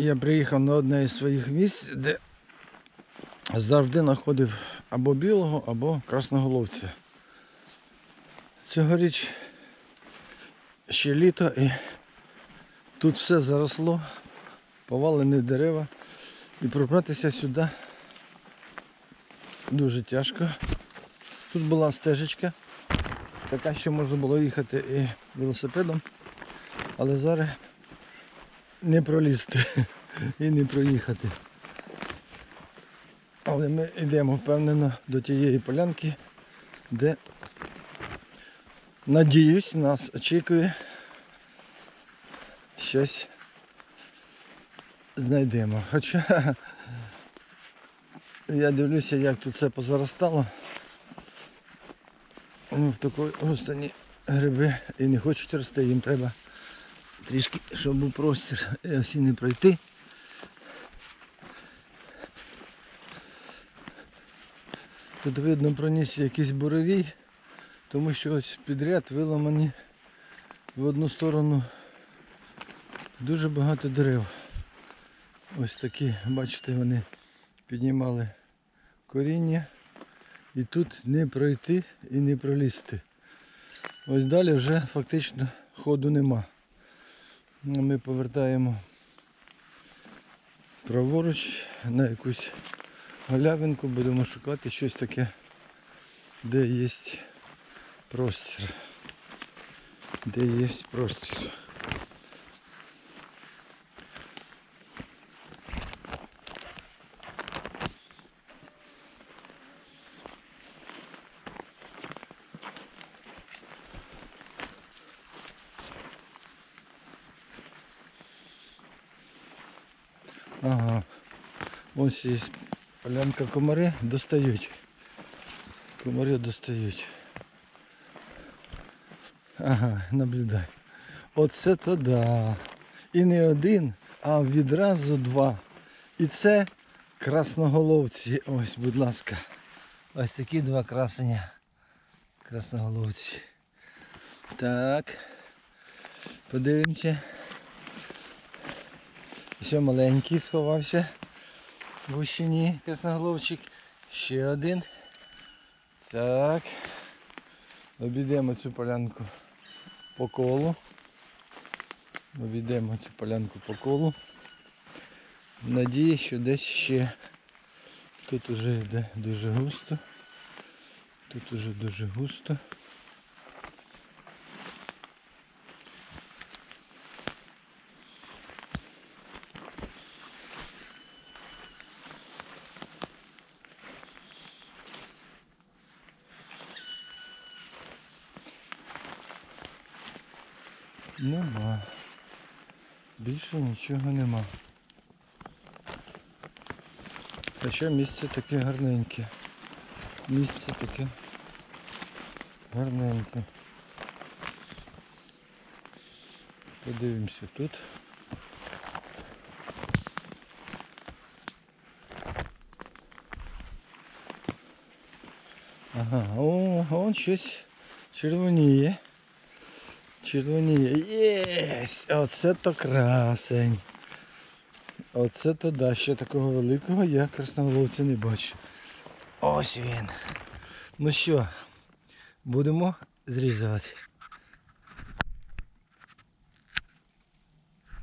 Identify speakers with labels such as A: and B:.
A: Я приїхав на одне із своїх місць, де завжди знаходив або білого, або красноголовця. Цьогоріч ще літо і тут все заросло, повалені дерева. І пробратися сюди дуже тяжко. Тут була стежечка, така, що можна було їхати і велосипедом, але зараз не пролізти і не проїхати. Але ми йдемо впевнено до тієї полянки, де, надіюсь, нас очікує щось знайдемо. Хоча я дивлюся, як тут все позаростало. В такій густані гриби і не хочуть рости, їм треба трішки, щоб був простір і осі пройти. Тут видно проніс якийсь буровій, тому що ось підряд виламані в одну сторону дуже багато дерев. Ось такі, бачите, вони піднімали коріння. І тут не пройти і не пролізти. Ось далі вже фактично ходу нема. Ми повертаємо праворуч на якусь галявинку, будемо шукати щось таке, де є простір. Де є простір. Ага. Ось є полянка комари достають. Комари достають. Ага, наблюдай. Оце то да. І не один, а відразу два. І це красноголовці. Ось, будь ласка. Ось такі два красення. Красноголовці. Так. Подивимося. Ще маленький сховався в гущині красноголовчик. Ще один. Так. Обійдемо цю полянку по колу. Обійдемо цю полянку по колу. Надію, що десь ще. Тут уже йде дуже густо. Тут уже дуже густо. Нема. Більше нічого нема. Хоча місце таке гарненьке. Місце таке гарненьке. Подивимося тут. Ага, о, вон щось червоніє. Червоніє. Єсть! Оце то красень. Оце то да, ще такого великого я красноголовця не бачу. Ось він. Ну що, будемо зрізувати.